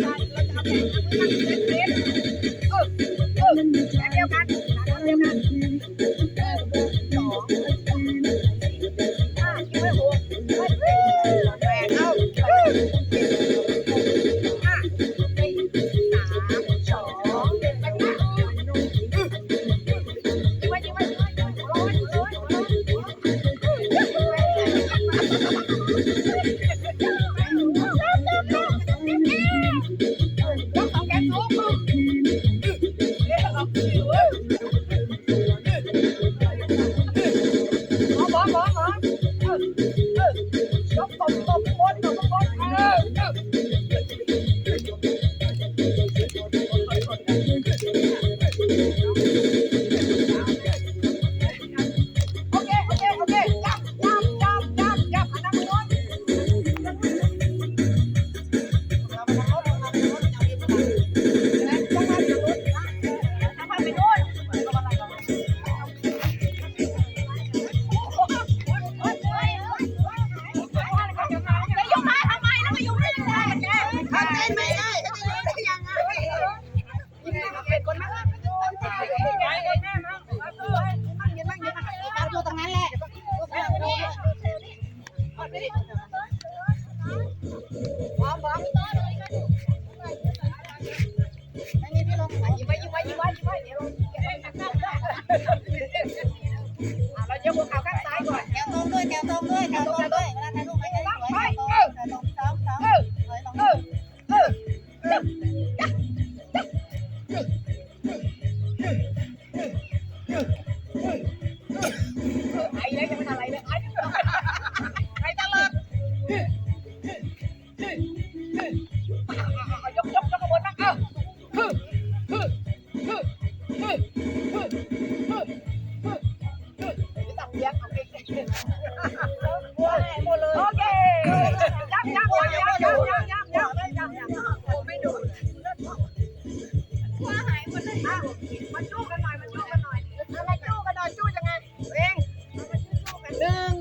เราจะเอาแผ่นนั้นมาเป็นเซตเออเออแผ่นเดียวกัน แถวตรงด้วยแถวตรงด้วยแถวตรง มันจู้กันหน่อย มันจู้กันหน่อยอะไรจู้กันหน่อยจู้ยังไง เองหนึ่ง